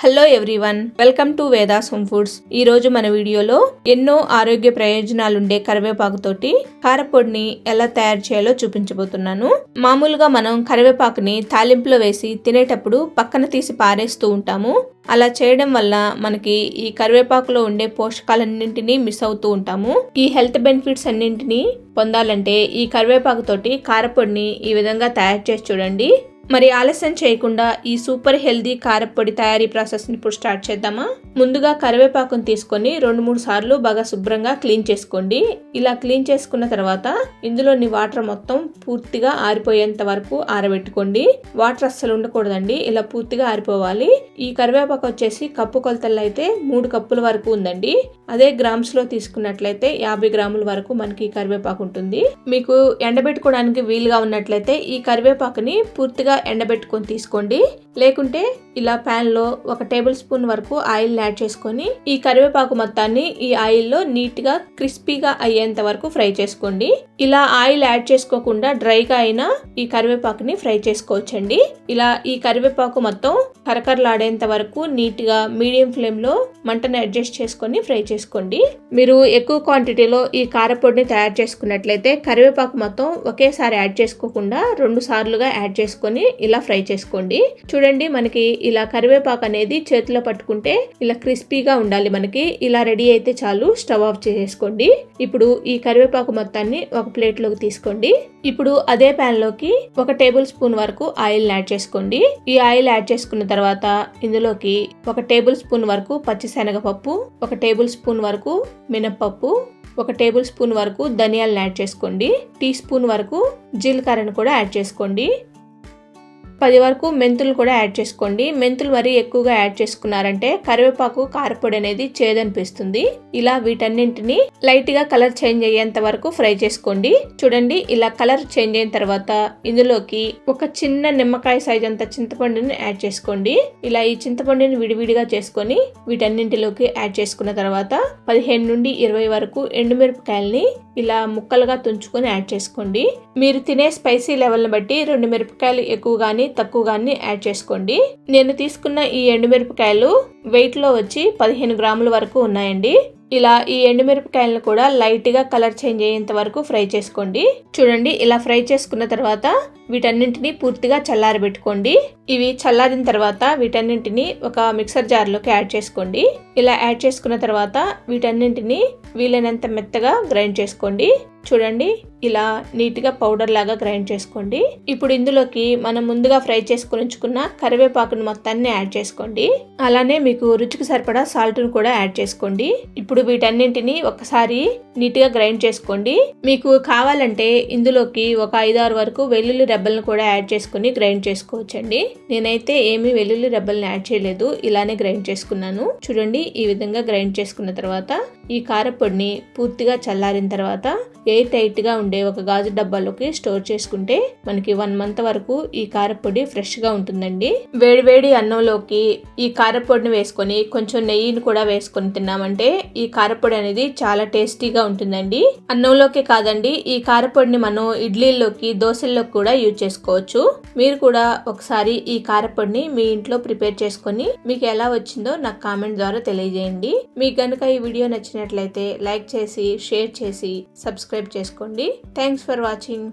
Hello everyone welcome to Vedas home foods ఈ రోజు మన వీడియోలో ఎన్నో ఆరోగ్య ప్రయోజనాలుండే కరివేపాకుతోటి కారపొడిని ఎలా తయారు చేయాలో చూపించబోతున్నాను. మామూలుగా మనం కరివేపాకుని తాలింపులో వేసి తినేటప్పుడు పక్కన తీసి పారేస్తూ ఉంటాము. అలా చేయడం వల్ల మనకి ఈ కరివేపాకులో ఉండే పోషకాలన్నింటినీ మిస్ అవుతూ ఉంటాము. ఈ హెల్త్ బెనిఫిట్స్ అన్నింటినీ పొందాలంటే ఈ కరివేపాకుతోటి కారపొడిని ఈ విధంగా తయారు చేసి చూడండి. మరి ఆలస్యం చేయకుండా ఈ సూపర్ హెల్దీ కారపొడి తయారీ ప్రాసెస్ని ఇప్పుడు స్టార్ట్ చేద్దామా? ముందుగా కరివేపాకును తీసుకొని రెండు మూడు సార్లు బాగా శుభ్రంగా క్లీన్ చేసుకోండి. ఇలా క్లీన్ చేసుకున్న తర్వాత ఇందులోని వాటర్ మొత్తం పూర్తిగా ఆరిపోయేంత వరకు ఆరబెట్టుకోండి. వాటర్ అస్సలు ఉండకూడదండి ఇలా పూర్తిగా ఆరిపోవాలి. ఈ కరివేపాకు వచ్చేసి కప్పు కొలతల్లో అయితే మూడు కప్పుల వరకు ఉందండి. అదే గ్రామ్స్లో తీసుకున్నట్లయితే యాభై గ్రాముల వరకు మనకి ఈ కరివేపాకు ఉంటుంది. మీకు ఎండబెట్టుకోవడానికి వీలుగా ఉన్నట్లయితే ఈ కరివేపాకుని పూర్తిగా ఎండబెట్టుకొని తీసుకోండి. లేకుంటే ఇలా ప్యాన్లో ఒక టేబుల్ స్పూన్ వరకు ఆయిల్ యాడ్ చేసుకొని ఈ కరివేపాకు మొత్తాన్ని ఈ ఆయిల్లో నీట్గా క్రిస్పీగా అయ్యేంత వరకు ఫ్రై చేసుకోండి. ఇలా ఆయిల్ యాడ్ చేసుకోకుండా డ్రైగా అయినా ఈ కరివేపాకుని ఫ్రై చేసుకోవచ్చండి. ఇలా ఈ కరివేపాకు మొత్తం కరకరలాడేంత వరకు నీట్గా మీడియం ఫ్లేమ్లో మంటను అడ్జస్ట్ చేసుకొని ఫ్రై చేసుకోండి. మీరు ఎక్కువ క్వాంటిటీలో ఈ కారపొడిని తయారు చేసుకున్నట్లయితే కరివేపాకు మొత్తం ఒకేసారి యాడ్ చేసుకోకుండా రెండు సార్లుగా యాడ్ చేసుకొని ఇలా ఫ్రై చేసుకోండి. చూడండి మనకి ఇలా కరివేపాకు అనేది చేతిలో పట్టుకుంటే ఇలా క్రిస్పీగా ఉండాలి మనకి. ఇలా రెడీ అయితే చాలు స్టవ్ ఆఫ్ చేసుకోండి ఇప్పుడు ఈ కరివేపాకు మొత్తాన్ని ఒక ప్లేట్లోకి తీసుకోండి. ఇప్పుడు అదే ప్యాన్లోకి ఒక టేబుల్ స్పూన్ వరకు ఆయిల్ యాడ్ చేసుకోండి. ఈ ఆయిల్ యాడ్ చేసుకున్న తర్వాత ఇందులోకి ఒక టేబుల్ స్పూన్ వరకు పచ్చిశనగపప్పు ఒక టేబుల్ స్పూన్ వరకు మినప్పప్పు ఒక టేబుల్ స్పూన్ వరకు ధనియాలను యాడ్ చేసుకోండి. టీ స్పూన్ వరకు జీలకర్రను కూడా యాడ్ చేసుకోండి. పది వరకు మెంతులు కూడా యాడ్ చేసుకోండి. మెంతులు మరీ ఎక్కువగా యాడ్ చేసుకున్నారంటే కరివేపాకు కారపొడి అనేది చేదనిపిస్తుంది. ఇలా వీటన్నింటిని లైట్గా కలర్ చేంజ్ అయ్యేంత వరకు ఫ్రై చేసుకోండి. చూడండి ఇలా కలర్ చేంజ్ అయిన తర్వాత ఇందులోకి ఒక చిన్న నిమ్మకాయ సైజ్ అంత చింతపండుని యాడ్ చేసుకోండి. ఇలా ఈ చింతపండుని విడివిడిగా చేసుకొని వీటన్నింటిలోకి యాడ్ చేసుకున్న తర్వాత పదిహేను నుండి ఇరవై వరకు ఎండుమిరపకాయల్ని ఇలా ముక్కలుగా తుంచుకొని యాడ్ చేసుకోండి. మీరు తినే స్పైసీ లెవెల్ని బట్టి రెండు మిరపకాయలు ఎక్కువ కానీ తక్కువ కానీ యాడ్ చేసుకోండి. నేను తీసుకున్న ఈ ఎండుమిరపకాయలు వెయిట్లో వచ్చి పదిహేను గ్రాముల వరకు ఉన్నాయండి. ఇలా ఈ ఎండుమిరపకాయలను కూడా లైట్గా కలర్ చేంజ్ అయ్యేంత వరకు ఫ్రై చేసుకోండి. చూడండి ఇలా ఫ్రై చేసుకున్న తర్వాత వీటన్నింటినీ పూర్తిగా చల్లారబెట్టుకోండి. ఇవి చల్లారిన తర్వాత వీటన్నింటిని ఒక మిక్సర్ జార్లోకి యాడ్ చేసుకోండి. ఇలా యాడ్ చేసుకున్న తర్వాత వీటన్నింటిని వీలైనంత మెత్తగా గ్రైండ్ చేసుకోండి. చూడండి ఇలా నీట్గా పౌడర్ లాగా గ్రైండ్ చేసుకోండి. ఇప్పుడు ఇందులోకి మనం ముందుగా ఫ్రై చేసుకుని ఉంచుకున్న కరివేపాకును మొత్తాన్ని యాడ్ చేసుకోండి. అలానే మీకు రుచికి సరిపడా సాల్ట్ను కూడా యాడ్ చేసుకోండి. ఇప్పుడు వీటన్నింటిని ఒకసారి నీట్గా గ్రైండ్ చేసుకోండి. మీకు కావాలంటే ఇందులోకి ఒక ఐదారు వరకు వెల్లుల్లి రెబ్బలను కూడా యాడ్ చేసుకుని గ్రైండ్ చేసుకోవచ్చండి. నేనైతే ఏమీ వెల్లుల్లి రెబ్బలను యాడ్ చేయలేదు. ఇలానే గ్రైండ్ చేసుకున్నాను. చూడండి ఈ విధంగా గ్రైండ్ చేసుకున్న తర్వాత ఈ కారపొడిని పూర్తిగా చల్లారిన తర్వాత ఎయిర్ టైట్గా ఉండే ఒక గాజు డబ్బాలోకి స్టోర్ చేసుకుంటే మనకి వన్ మంత్ వరకు ఈ కారపొడి ఫ్రెష్గా ఉంటుందండి. వేడి వేడి అన్నంలోకి ఈ కారపొడిని వేసుకొని కొంచెం నెయ్యిని కూడా వేసుకొని తిన్నామంటే ఈ కారపొడి అనేది చాలా టేస్టీగా ఉంటుందండి. అన్నంలోకి కాదండి ఈ కారపొడిని మనం ఇడ్లీల్లోకి దోశల్లోకి కూడా యూజ్ చేసుకోవచ్చు. మీరు కూడా ఒకసారి ఈ కారపొడిని మీ ఇంట్లో ప్రిపేర్ చేసుకొని మీకు ఎలా వచ్చిందో నాకు కామెంట్ ద్వారా తెలియజేయండి. మీకు కనుక ఈ వీడియో నచ్చినట్లయితే లైక్ చేసి షేర్ చేసి సబ్స్క్రైబ్ చేసుకోండి. Thanks for watching.